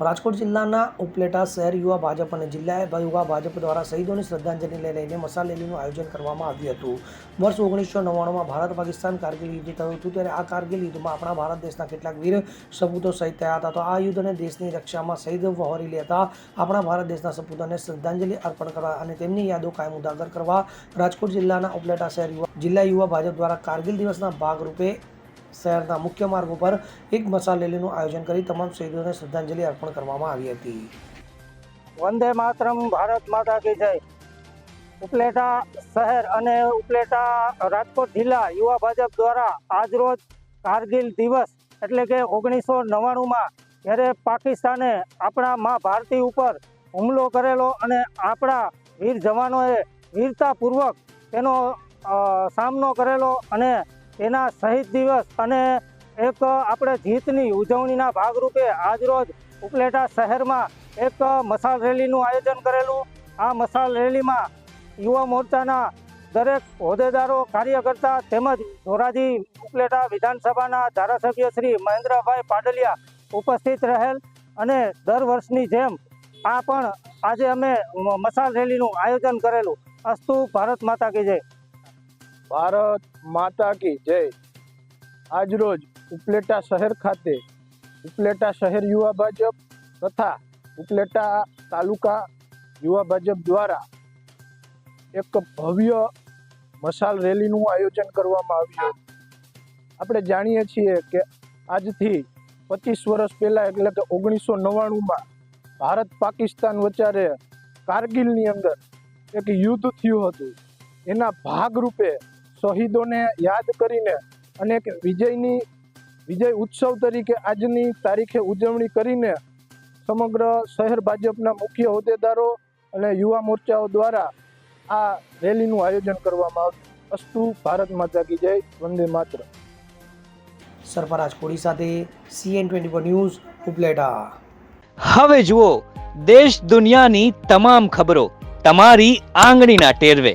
રાજકોટ જિલ્લાના ઉપલેટા શહેર યુવા ભાજપ અને જિલ્લા યુવા ભાજપ દ્વારા શહીદોની શ્રદ્ધાંજલિને લઈને મસાલેલીનું આયોજન કરવામાં આવ્યું હતું. વર્ષ ઓગણીસો નવ્વાણુંમાં ભારત પાકિસ્તાન કારગિલ યુદ્ધ થયું હતું, ત્યારે આ કારગિલ યુદ્ધમાં આપણા ભારત દેશના કેટલાક વીર સપૂતો શહીદ થયા હતા. તો આ યુદ્ધને દેશની રક્ષામાં શહીદ વહોરી લેતા આપણા ભારત દેશના સપૂતોને શ્રદ્ધાંજલિ અર્પણ કરવા અને તેમની યાદો કાયમ ઉજાગર કરવા રાજકોટ જિલ્લાના ઉપલેટા શહેર યુવા, જિલ્લા યુવા ભાજપ દ્વારા કારગિલ દિવસના ભાગરૂપે શહેરના મુખ્ય માર્ગ ઉપર એક મશાલ રેલીનું આયોજન કરી તમામ શહીદોને શ્રદ્ધાંજલિ અર્પણ કરવામાં આવી હતી. વંદે માતરમ, ભારત માતા કી જય. ઉપલેટા શહેર અને ઉપલેટા રાજકોટ જિલ્લા યુવા ભાજપ દ્વારા આજરોજ કારગિલ દિવસ એટલે કે ઓગણીસો નવ્વાણુંમાં જ્યારે પાકિસ્તાને આપણા મા ભારતી ઉપર હુમલો કરેલો અને આપણા વીર જવાનોએ વીરતાપૂર્વક તેનો સામનો કરેલો અને તેના શહીદ દિવસ અને એક આપણે જીતની ઉજવણીના ભાગરૂપે આજરોજ ઉપલેટા શહેરમાં એક મસાલ રેલીનું આયોજન કરેલું. આ મસાલ રેલીમાં યુવા મોરચાના દરેક હોદ્દેદારો, કાર્યકર્તા તેમજ ધોરાજી ઉપલેટા વિધાનસભાના ધારાસભ્ય શ્રી મહેન્દ્રભાઈ પાડલિયા ઉપસ્થિત રહેલ અને દર વર્ષની જેમ આ પણ આજે અમે મસાલ રેલીનું આયોજન કરેલું. અસ્તુ ભારત માતા કી જય. ભારત માતા કી જય. આજરોજ ઉપલેટા શહેર ખાતે ઉપલેટા શહેર યુવા ભાજપ તથા ઉપલેટા તાલુકા યુવા ભાજપ દ્વારા એક ભવ્ય મશાલ રેલીનું આયોજન કરવામાં આવ્યું આપણે જાણીએ છીએ કે આજથી પચીસ વર્ષ પહેલાં એટલે કે ઓગણીસો નવ્વાણુંમાં ભારત પાકિસ્તાન વચ્ચે કારગિલની અંદર એક યુદ્ધ થયું હતું. એના ભાગરૂપે શહીદોને યાદ કરીને અને વિજયની વિજય ઉત્સવ તરીકે આજની તારીખે ઉજવણી કરીને સમગ્ર શહેર ભાજપના મુખ્ય હોદ્દેદારો અને યુવા મોરચાઓ દ્વારા આ રેલીનું આયોજન કરવામાં આવ્યું. અસ્તુ ભારત માતા કી જય વંદે માત્ર સરફરાજ કોડી સાથે CN twenty four news Upleta. હવે જુઓ દેશ દુનિયાની તમામ ખબરો તમારી આંગળીના ટેરવે.